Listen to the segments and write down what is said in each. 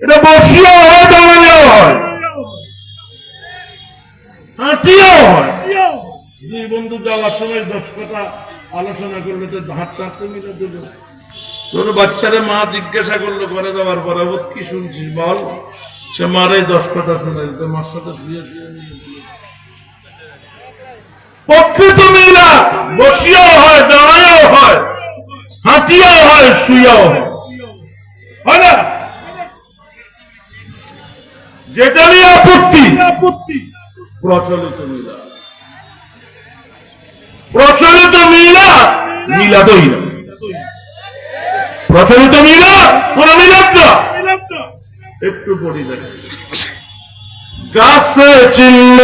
এটা বসিও হয় দাঁড়ালেও হয়। হাঁটিও হয়। দুই বন্ধু যাওয়ার সময় দশ কথা আলোচনা করলে তো হাঁটতে হাঁটতে মিলে দেবে। তোর বাচ্চারে মা জিজ্ঞাসা করল ঘরে যাওয়ার পরে ও কি শুনছিস? বল। সে মারে দশ কথা শুনে তো মার সাথে শুয়ে শুয়ে প্রকৃত মিলা বসিয়াও হয় দাঁড়াইও হয় হাঁটিয়াও হয় শুয়াও হয়। হয় না? যেটা নিয়ে আপত্তি আপত্তি প্রচলিত মিলা প্রচলিত মিলা মিলাদই না। প্রচলিত মিলা কোন মিলাদ না। একটু পড়ি দেখেন গাছে চিনল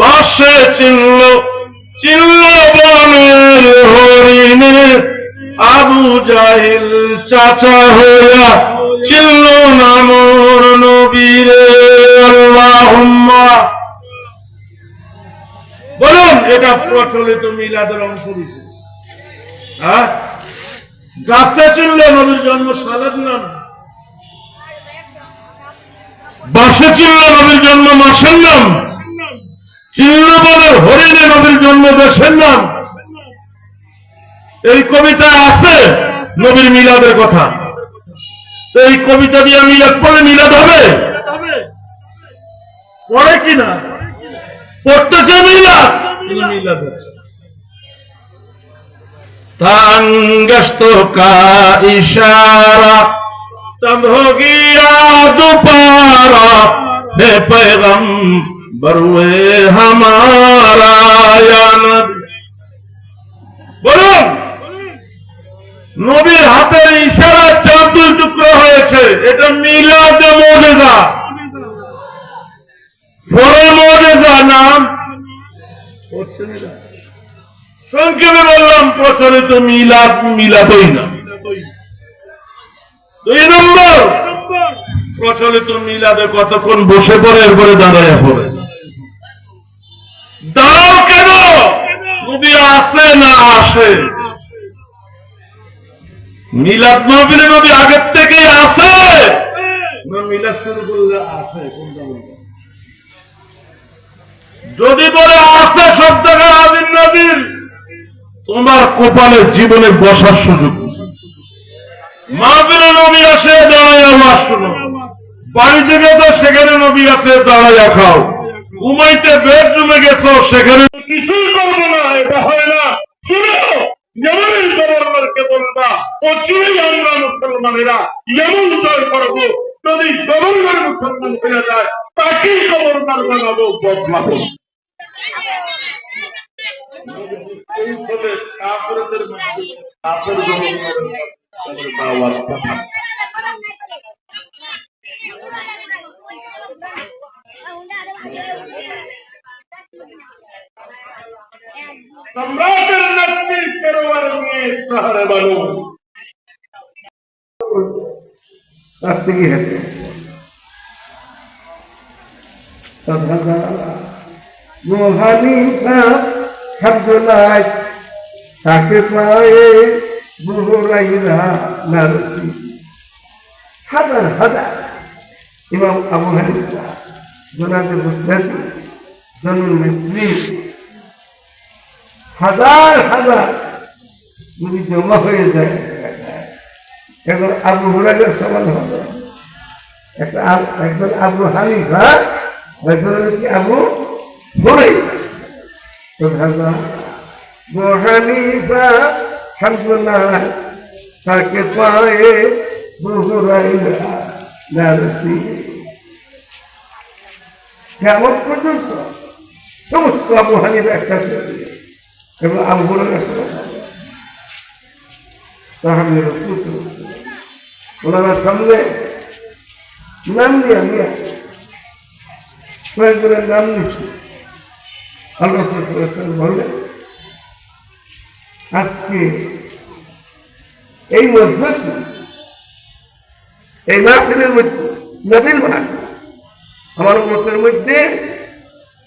বাসে চিনল চিনল বনের হরিণে আবু জাহিল চাচা হইয়া চিনল নামর নবীরে। আল্লাহুম্মা। বলুন, এটা প্রচলিত মিলাদের অংশ বিশেষ হ্যাঁ? গাছে চিনল নবীর জন্ম সালাদ নাম। বাসে চিনল নবীর জন্ম মাসের নাম। চিনল বলে হরিণে নবীর জন্ম দেশের নাম। এই কবিতা আছে নবীর মিলাদের কথা। এই কবিতা দিয়ে মিলাদ পড়ে মিলাদ হবে? পড়ে কিনা? পড়তেছে মিলাদ? মিলাদ ইশারা چند নবীর হাতের ইশারা চার টুকরো হয়েছে। এটা মিলাদ নাম? সংক্ষেপে বললাম, প্রচলিত মিলাদ মিলাদই না দুই নম্বর, প্রচলিত মিলাদে কতক্ষণ বসে পড়ে, এরপরে দাঁড়ায় পড়ে? দাঁড়াও কেন? নবী আসে না আসে? মিলাদ নবীর নবী আগের থেকেই আসে না মিলাদ শুরু করলে আসে কোনটা যদি বলে আসে সব জায়গায় আদিন নবীর তোমার কপালে জীবনে বসার সুযোগ মাহবিলে নবী আসে দাঁড়াইয়া ওয়াজ শোনো। বাড়ি থেকে তো সেখানে নবী আসে দাঁড়াইয়া খাও। ঘুমাইতে বেডরুমে গেছো সেখানে কিছুই করব না এটা হয় না শুনো যেমন গভর্নরকে চিনেই আমরা মুসলমানেরা এমন জয় করব যদি গভর্নর মুসলমান হয়ে যায় তাকেই গভর্নর বানাবো বদলাবো। সম্রাটের নাতি সেরোয়ার নিয়ে শহরে বানু হেঁটে তথা মোহানিফা শব্দলাই তাকে পায়ে হাজার হাজার। ইমাম আবু হানিফা, জোনাজে বুদ্ধাতি জনুল হাজার হাজার। যদি জমা হয়ে যায় এখন আবু হুরাইরার সমান হবে। একটা একজন আবু হানিফা, একজন হচ্ছে আবু শামসুল্লাহ তাকে পায়ে কেমন পর্যন্ত? সমস্ত আবু হানিফা একটা এবং আবু সমান তাহলে ওনারা সামনে নাম দিয়া নিয়ে কয়েকজনের নাম নিচ্ছি আল্লাহ বললেন, আজকে এই মধ্যে এই মাহফিলের মধ্যে নবীর মাঠ আমার মতের মধ্যে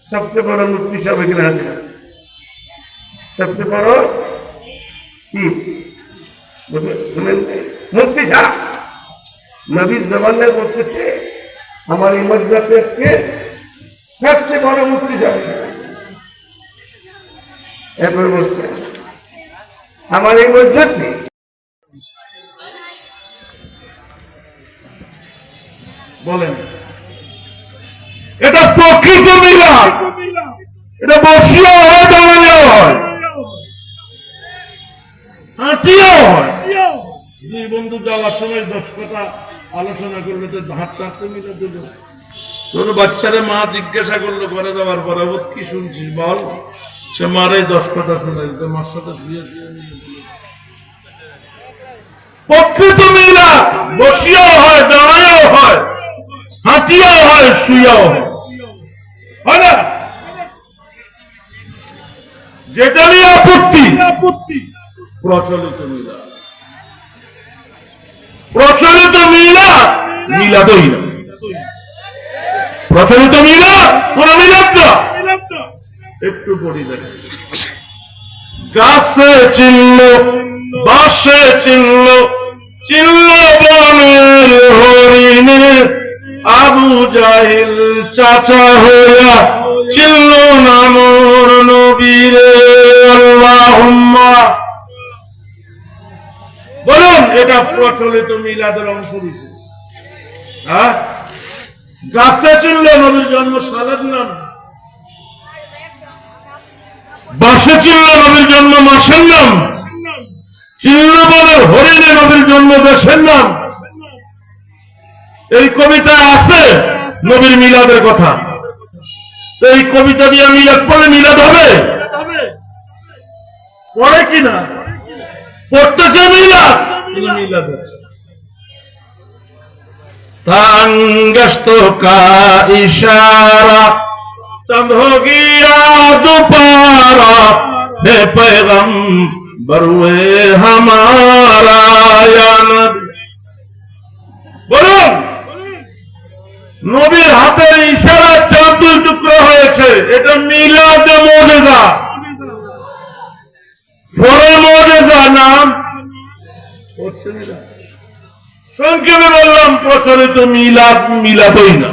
সবচেয়ে বড় মূর্তি সব এখানে আছে সবচেয়ে বড় কি? মুক্তি সাহ নবীর জমানায় বলতেছে, আমার এই মসজিদকে সবচেয়ে বড় মুক্তি যাবে এরপর বলছে, আমার এই মসজিদটি বলেন, এটা প্রকৃত মিলাদ। এটা বসিয়াও হয় দাঁড়ালেও হয়। হাঁটিয়েও হয়। দুই বন্ধু যাওয়ার সময় দশ কথা আলোচনা করলে তো হাত টাঁটতে মিলে দিল। তোর বাচ্চারে মা জিজ্ঞাসা করল করে দেওয়ার পরে কি শুনছিস বল? সে মারে দশ কথা শোনাই তো মার সাথে শুয়ে শুয়ে প্রকৃত মিলা বসিয়াও হয়, দাঁড়ায়ও হয়, হাঁটিয়াও হয়, শুয়াও হয়। না? যেটা নিয়ে আপত্তি আপত্তি প্রচলিত মিলা প্রচলিত মিলা মিলাদই না। প্রচলিত মিলা কোন মিলাদ না। একটু পড়ি দেখেন গাছে বাসে বনের হরিণে। আবু জাহিল চাচা হইয়া চিনল নামর নবীরে। আল্লাহুম্মা। বলুন, এটা প্রচলিত মিলাদের অংশ বিশেষ হ্যাঁ? গাছে চিনল নবীর জন্ম সালের নাম বাসে চিনল নবীর জন্ম মাসের নাম? চিনল বলে হরিণে নবীর জন্ম দেশের নাম? এই কবিতা আছে নবীর মিলাদের কথা। এই কবিতা দিয়ে মিলাদ পড়লে মিলাদ হবে? পড়ে কিনা? পড়তেছে মিলাদ? মিলাদ। ইশারা চন্দ্রগিয়া দুপারা হে বরুয়ে হামারায়ন। বলুন, নবীর হাতের ইশারা চন্দ টুকরো হয়েছে, এটা মিলাদে মোজেজা ফরে মোজেজা না হচ্ছে সংক্ষেপে বললাম প্রচলিত মিলাদ, মিলাদই না।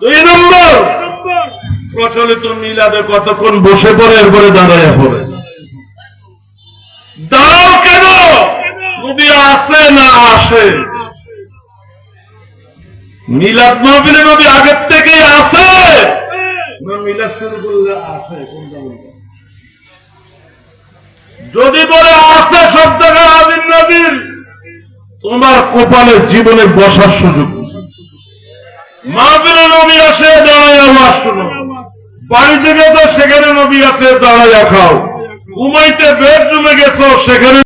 দুই নম্বর প্রচলিত মিলাদে কতক্ষণ বসে পড়ে, এরপরে দাঁড়ায় পড়ে। দাঁড়াও কেন? নবী আসে না আসে। মিলাদ নবী আগের থেকেই আসে। না, মিলাদ শুরু করলে আসে, কোনটা যদি বলে আসে তোমার কপালে জীবনে বসার সুযোগ মাহফিলে নবী আসে দাঁড়াইয়া আল্লাহ শুনো। বাড়ি থেকে তো সেখানে নবী আসে দাঁড়াইয়া খাও। ঘুমাইতে বেডরুমে গেছো, সেখানে